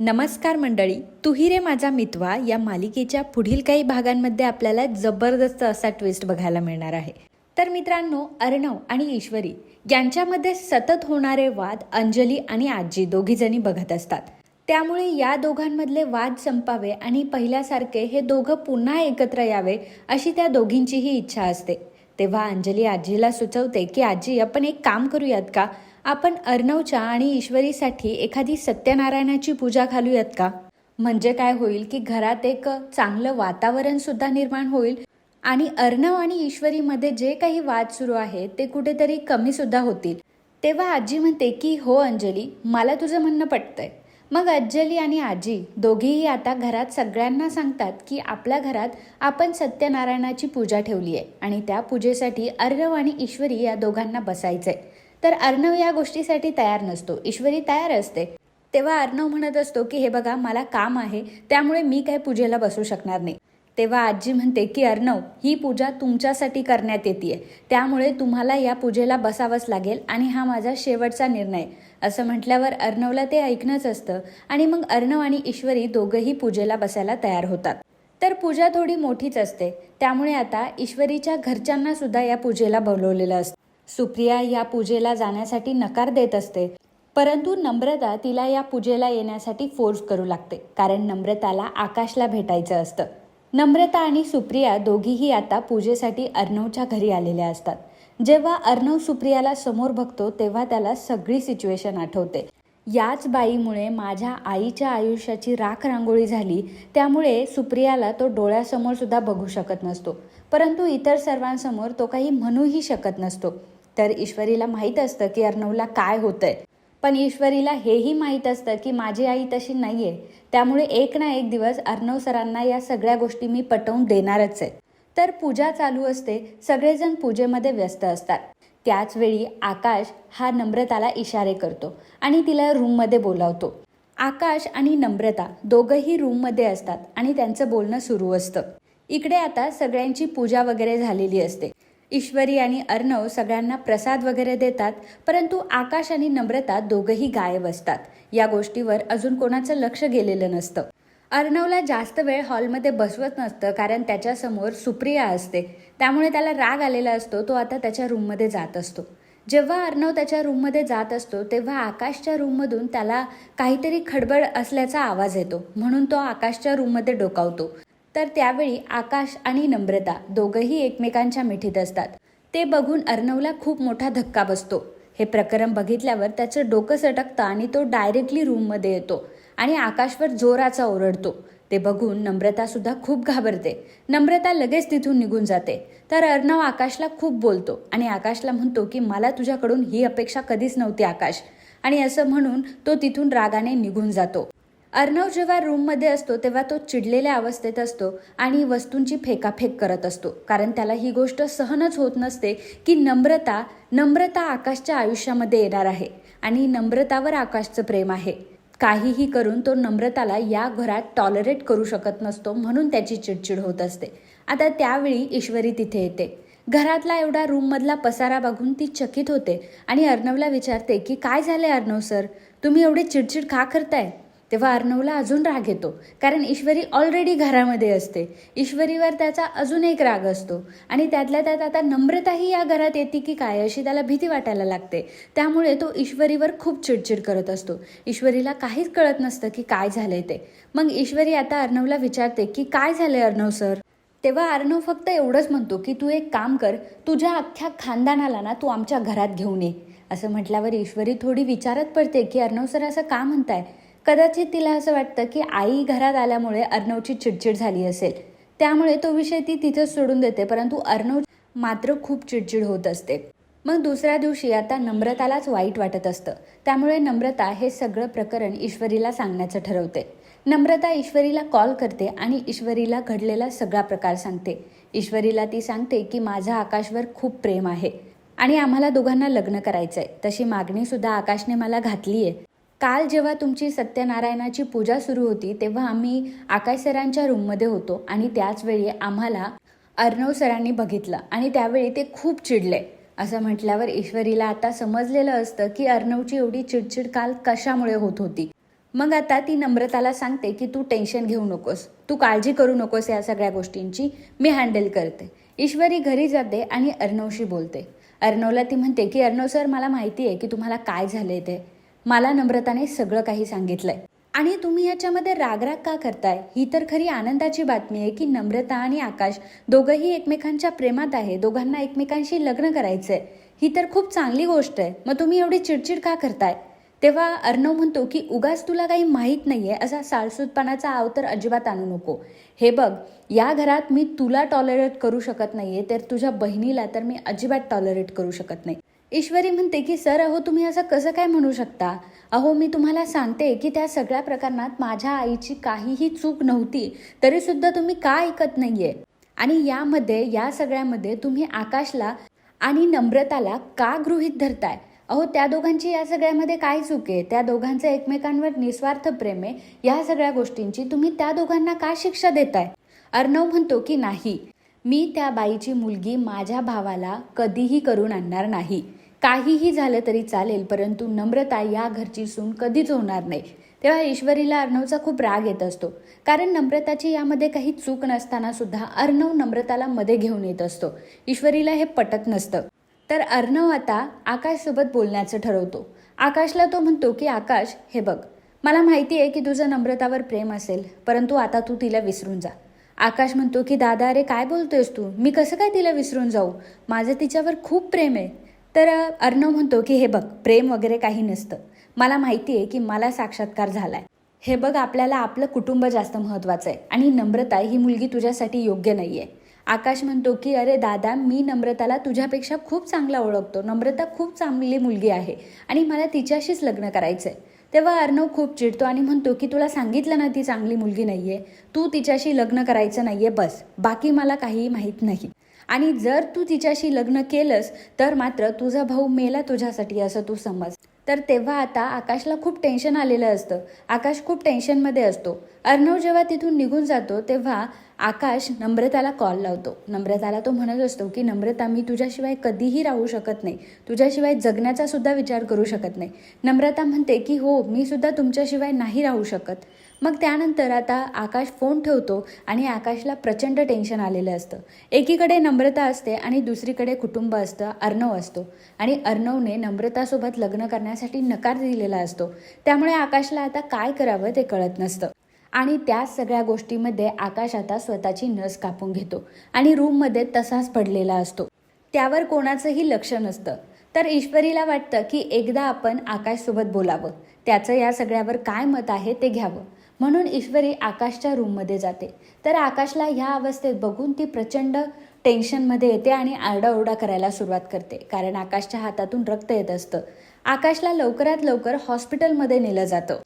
नमस्कार मंडळी तुही रे माझा मितवा या मालिकेच्या पुढील काही भागांमध्ये आपल्याला जबरदस्त असा ट्विस्ट बघायला मिळणार आहे. तर मित्रांनो अर्णव आणि ईश्वरी यांच्यामध्ये सतत होणारे वाद अंजली आणि आजी दोघीजणी बघत असतात. त्यामुळे या दोघांमधले वाद संपावे आणि पहिल्यासारखे हे दोघं पुन्हा एकत्र यावे अशी त्या दोघींचीही इच्छा असते. तेव्हा अंजली आजीला सुचवते की आजी आपण एक काम करूयात का? आपण अर्णवच्या आणि ईश्वरीसाठी एखादी सत्यनारायणाची पूजा घालूयात का? म्हणजे काय होईल की घरात एक चांगलं वातावरण सुद्धा निर्माण होईल आणि अर्णव आणि ईश्वरीमध्ये जे काही वाद सुरू आहे ते कुठेतरी कमी सुद्धा होतील. तेव्हा आजी म्हणते की हो अंजली मला तुझं म्हणणं पटतंय. मग अंजली आणि आजी दोघीही आता घरात सगळ्यांना सांगतात की आपल्या घरात आपण सत्यनारायणाची पूजा ठेवली आहे आणि त्या पूजेसाठी अर्णव आणि ईश्वरी या दोघांना बसायचंय. तर अर्णव या गोष्टीसाठी तयार नसतो. ईश्वरी तयार असते. तेव्हा अर्णव म्हणत असतो की हे बघा मला काम आहे. त्यामुळे मी काय पूजेला बसू शकणार नाही. तेव्हा आजी म्हणते की अर्णव ही पूजा तुमच्यासाठी करण्यात येते त्यामुळे तुम्हाला या पूजेला बसावंच लागेल आणि हा माझा शेवटचा निर्णय. असं म्हटल्यावर अर्णवला ते ऐकणंच असतं आणि मग अर्णव आणि ईश्वरी दोघंही पूजेला बसायला तयार होतात. तर पूजा थोडी मोठीच असते. त्यामुळे आता ईश्वरीच्या घरच्यांना सुद्धा या पूजेला बोलवलेलं असतं. सुप्रिया या पूजेला जाण्यासाठी नकार देत असते. परंतु नम्रता तिला या पूजेला येण्यासाठी फोर्स करू लागते कारण नम्रताला आकाशला भेटायचं असतं. नम्रता आणि सुप्रिया दोघीही आता पूजेसाठी अर्णवच्या घरी आलेल्या असतात. जेव्हा अर्णव सुप्रियाला समोर बघतो तेव्हा त्याला सगळी सिच्युएशन आठवते. याच बाईमुळे माझ्या आईच्या आयुष्याची राख रांगोळी झाली त्यामुळे सुप्रियाला तो डोळ्यासमोर सुद्धा बघू शकत नसतो. परंतु इतर सर्वांसमोर तो काही म्हणूही शकत नसतो. तर ईश्वरीला माहीत असतं की अर्णवला काय होतंय. पण ईश्वरीला हेही माहीत असतं की माझी आई तशी नाही आहे त्यामुळे एक ना एक दिवस अर्णव सरांना या सगळ्या गोष्टी मी पटवून देणारच आहे. तर पूजा चालू असते सगळेजण पूजेमध्ये व्यस्त असतात. त्याच वेळी आकाश हा नम्रताला इशारे करतो आणि तिला रूममध्ये बोलावतो. आकाश आणि नम्रता दोघंही रूममध्ये असतात आणि त्यांचं बोलणं सुरू असतं. इकडे आता सगळ्यांची पूजा वगैरे झालेली असते. ईश्वरी आणि अर्णव सगळ्यांना प्रसाद वगैरे देतात परंतु आकाश आणि नम्रता दोघंही गायब असतात. या गोष्टीवर अजून कोणाचं लक्ष गेलेलं नसतं. अर्णवला जास्त वेळ हॉलमध्ये बसवत नसतं कारण त्याच्यासमोर सुप्रिया असते. त्यामुळे त्याला राग आलेला असतो तो आता त्याच्या रूममध्ये जात असतो. जेव्हा अर्णव त्याच्या रूममध्ये जात असतो तेव्हा आकाशच्या रूममधून त्याला काहीतरी खडबड असल्याचा आवाज येतो म्हणून तो आकाशच्या रूममध्ये डोकावतो. तर त्यावेळी आकाश आणि नम्रता दोघंही एकमेकांच्या मिठीत असतात. ते बघून अर्णवला खूप मोठा धक्का बसतो. हे प्रकरण बघितल्यावर त्याचं डोकं सटकतं आणि तो डायरेक्टली रूममध्ये येतो आणि आकाशवर जोराचा ओरडतो. ते बघून नम्रता सुद्धा खूप घाबरते. नम्रता लगेच तिथून निघून जाते. तर अर्णव आकाशला खूप बोलतो आणि आकाशला म्हणतो की मला तुझ्याकडून ही अपेक्षा कधीच नव्हती आकाश. आणि असं म्हणून तो तिथून रागाने निघून जातो. अर्णव जेव्हा रूममध्ये असतो तेव्हा तो चिडलेल्या अवस्थेत असतो आणि वस्तूंची फेकाफेक करत असतो. कारण त्याला ही गोष्ट सहनच होत नसते की नम्रता नम्रता आकाशच्या आयुष्यामध्ये येणार आहे आणि नम्रतावर आकाशचं प्रेम आहे. काहीही करून तो नम्रताला या घरात टॉलरेट करू शकत नसतो म्हणून त्याची चिडचिड होत असते. आता त्यावेळी ईश्वरी तिथे येते. घरातला एवढा रूममधला पसारा बघून ती चकित होते आणि अर्णवला विचारते की काय झाले अर्णव सर? तुम्ही एवढे चिडचिड का करताय? तेव्हा अर्णवला अजून राग येतो कारण ईश्वरी ऑलरेडी घरामध्ये असते. ईश्वरीवर त्याचा अजून एक राग असतो आणि त्यातल्या त्यात आता नम्रताही या घरात येते की काय अशी त्याला भीती वाटायला लागते. त्यामुळे तो ईश्वरीवर खूप चिडचिड करत असतो. ईश्वरीला काहीच कळत नसतं की काय झालंय ते. मग ईश्वरी आता अर्णवला विचारते की काय झालंय अर्णव सर? तेव्हा अर्णव फक्त एवढंच म्हणतो की तू एक काम कर तुझ्या अख्ख्या खानदानाला ना तू आमच्या घरात घेऊन ये. असं म्हटल्यावर ईश्वरी थोडी विचारत पडते की अर्णव सर असं का म्हणताय? कदाचित तिला असं वाटतं की आई घरात आल्यामुळे अर्णवची चिडचिड झाली असेल. त्यामुळे तो विषय ती तिथंच सोडून देते परंतु अर्णव मात्र खूप चिडचिड होत असते. मग दुसऱ्या दिवशी आता नम्रतालाच वाईट वाटत असतं. त्यामुळे नम्रता हे सगळं प्रकरण ईश्वरीला सांगण्याचं ठरवते. नम्रता ईश्वरीला कॉल करते आणि ईश्वरीला घडलेला सगळा प्रकार सांगते. ईश्वरीला ती सांगते की माझा आकाशवर खूप प्रेम आहे आणि आम्हाला दोघांना लग्न करायचं आहे तशी मागणीसुद्धा आकाशने मला घातली आहे काल जेव्हा तुमची सत्यनारायणाची पूजा सुरू होती तेव्हा आम्ही आकाश सरांच्या रूममध्ये होतो आणि त्याच वेळी आम्हाला अर्णव सरांनी बघितलं आणि त्यावेळी ते खूप चिडले. असं म्हटल्यावर ईश्वरीला आता समजलेलं असतं की अर्णवची एवढी चिडचिड काल कशामुळे होत होती. मग आता ती नम्रताला सांगते की तू टेन्शन घेऊ नकोस तू काळजी करू नकोस या सगळ्या गोष्टींची मी हँडल करते. ईश्वरी घरी जाते आणि अर्णवशी बोलते. अर्णवला ती म्हणते की अर्णव सर मला माहिती आहे की तुम्हाला काय झालंय ते. मला नम्रताने सगळं काही सांगितलंय. आणि तुम्ही याच्यामध्ये रागराग का करताय? ही तर खरी आनंदाची बातमी आहे की नम्रता आणि आकाश दोघंही एकमेकांच्या प्रेमात आहे. दोघांना एकमेकांशी लग्न करायचंय. ही तर खूप चांगली गोष्ट आहे. मग तुम्ही एवढी चिडचिड का करताय? तेव्हा अर्णव म्हणतो की उगाच तुला काही माहीत नाहीये. असा साळसूदपणाचा आव तर अजिबात आणू नको. हे बघ या घरात मी तुला टॉलरेट करू शकत नाहीये. तर तुझ्या बहिणीला तर मी अजिबात टॉलरेट करू शकत नाही. ईश्वरी म्हणते की सर अहो तुम्ही असं कसं काय म्हणू शकता? अहो मी तुम्हाला सांगते की त्या सगळ्या प्रकरणात माझ्या आईची काहीही चूक नव्हती तरीसुद्धा तुम्ही का ऐकत नाहीये? आणि यामध्ये या सगळ्यामध्ये तुम्ही आकाशला आणि नम्रताला का गृहीत धरताय? अहो त्या दोघांची या सगळ्यामध्ये काय चूक आहे? त्या दोघांचं एकमेकांवर निस्वार्थ प्रेम आहे? या सगळ्या गोष्टींची तुम्ही त्या दोघांना का शिक्षा देताय? अर्णव म्हणतो की नाही. मी त्या बाईची मुलगी माझ्या भावाला कधीही करून आणणार नाही. काहीही झालं तरी चालेल परंतु नम्रता या घरची सून कधीच होणार नाही. तेव्हा ईश्वरीला अर्णवचा खूप राग येत असतो. कारण नम्रताची यामध्ये काही चूक नसताना सुद्धा अर्णव नम्रताला मध्ये घेऊन येत असतो. ईश्वरीला हे पटत नसतं. तर अर्णव आता आकाशसोबत बोलण्याचं ठरवतो. आकाशला तो म्हणतो की आकाश हे बघ मला माहिती आहे की तुझं नम्रतावर प्रेम असेल परंतु आता तू तिला विसरून जा. आकाश म्हणतो की दादा अरे काय बोलतोयस तू? मी कसं काय तिला विसरून जाऊ? माझं तिच्यावर खूप प्रेम आहे. तर अर्णव म्हणतो की हे बघ प्रेम वगैरे काही नसतं. मला माहिती आहे की मला साक्षात्कार झाला आहे हे बघ आपल्याला आपलं कुटुंब जास्त महत्वाचं आहे आणि नम्रता ही मुलगी तुझ्यासाठी योग्य नाही आहे आकाश म्हणतो की अरे दादा मी नम्रताला तुझ्यापेक्षा खूप चांगला ओळखतो. नम्रता खूप चांगली मुलगी आहे आणि मला तिच्याशीच लग्न करायचं आहे तेव्हा अर्णव खूप चिडतो आणि म्हणतो की तुला सांगितलं ना ती चांगली मुलगी नाही आहे तू तिच्याशी लग्न करायचं नाही आहे बस. बाकी मला काहीही माहीत नाही. आणि जर तू तिच्याशी लग्न केलंस तर मात्र तुझा भाऊ मेला तुझ्यासाठी असं तू समज. तर तेव्हा आता आकाशला खूप टेन्शन आलेलं असतं. आकाश खूप टेन्शनमध्ये असतो. अर्णव जेव्हा तिथून निघून जातो तेव्हा आकाश नम्रताला कॉल लावतो. नम्रताला तो म्हणत असतो की नम्रता मी तुझ्याशिवाय कधीही राहू शकत नाही. तुझ्याशिवाय जगण्याचा सुद्धा विचार करू शकत नाही. नम्रता म्हणते की हो मी सुद्धा तुमच्याशिवाय नाही राहू शकत. मग त्यानंतर आता आकाश फोन ठेवतो आणि आकाशला प्रचंड टेन्शन आलेलं असतं. एकीकडे नम्रता असते आणि दुसरीकडे कुटुंब असतं अर्णव असतो. आणि अर्णवने नम्रतासोबत लग्न करण्यासाठी नकार दिलेला असतो. त्यामुळे आकाशला आता काय करावं ते कळत नसतं. आणि त्या सगळ्या गोष्टीमध्ये आकाश आता स्वतःची नस कापून घेतो आणि रूममध्ये तसाच पडलेला असतो. त्यावर कोणाचंही लक्ष नसतं. तर ईश्वरीला वाटतं की एकदा आपण आकाशसोबत बोलावं. त्याचं या सगळ्यावर काय मत आहे ते घ्यावं. म्हणून ईश्वरी आकाशच्या रूममध्ये जाते. तर आकाशला ह्या अवस्थेत बघून ती प्रचंड टेन्शनमध्ये येते आणि आरडाओरडा करायला सुरुवात करते. कारण आकाशच्या हातातून रक्त येत असतं. आकाशला लवकरात लवकर हॉस्पिटलमध्ये नेलं जातं.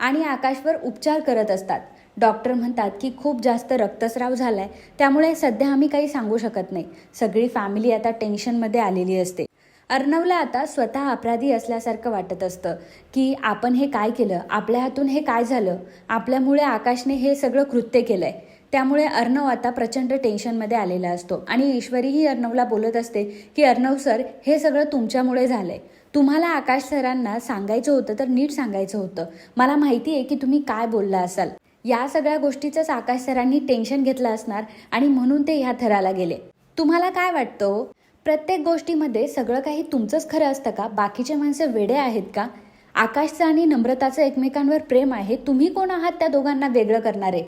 आणि आकाशवर उपचार करत असतात. डॉक्टर म्हणतात की खूप जास्त रक्तस्राव झालाय. त्यामुळे सध्या आम्ही काही सांगू शकत नाही. सगळी फॅमिली आता टेन्शनमध्ये आलेली असते. अर्णवला आता स्वतः अपराधी असल्यासारखं वाटत असतं की आपण हे काय केलं? आपल्या हातून हे काय झालं? आपल्यामुळे आकाशने हे सगळं कृत्य केलंय. त्यामुळे अर्णव आता प्रचंड टेन्शनमध्ये आलेला असतो आणि ईश्वरीही अर्णवला बोलत असते की अर्णव सर हे सगळं तुमच्यामुळे झालंय. तुम्हाला आकाश सरांना सांगायचं होतं तर नीट सांगायचं होतं. मला माहिती आहे की तुम्ही काय बोलला असाल. या सगळ्या गोष्टीचंच आकाश सरांनी टेन्शन घेतलं असणार आणि म्हणून ते ह्या थराला गेले. तुम्हाला काय वाटतं हो? प्रत्येक गोष्टीमध्ये सगळं काही तुमचंच खरं असतं का? बाकीचे माणसं वेडे आहेत का? आकाशचं आणि नम्रताचं एकमेकांवर प्रेम आहे तुम्ही कोण आहात त्या दोघांना वेगळं करणारे?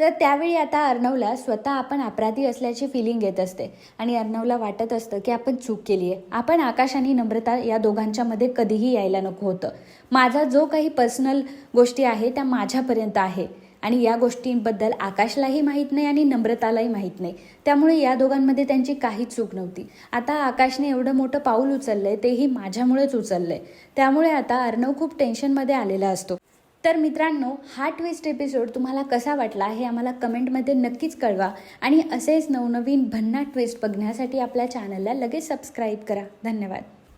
तर त्यावेळी आता अर्णवला स्वतः आपण अपराधी असल्याची फिलिंग येत असते. आणि अर्णवला वाटत असतं की आपण चूक केली आहे. आपण आकाश आणि नम्रता या दोघांच्यामध्ये कधीही यायला नको होतं. माझा जो काही पर्सनल गोष्टी आहे त्या माझ्यापर्यंत आहे. आणि या गोष्टींबद्दल आकाशलाही माहीत नाही आणि नम्रतालाही माहीत नाही. त्यामुळे या दोघांमध्ये त्यांची काहीच चूक नव्हती. आता आकाशने एवढं मोठं पाऊल उचललंय तेही माझ्यामुळेच उचललंय. त्यामुळे आता अर्णव खूप टेन्शनमध्ये आलेला असतो. तर मित्रांनो हा ट्विस्ट एपिसोड तुम्हाला कसा वाटला हे आम्हाला कमेंटमध्ये नक्कीच कळवा आणि असेच नवनवीन भन्नाट ट्विस्ट बघण्यासाठी आपल्या चॅनलला लगेच सबस्क्राईब करा. धन्यवाद.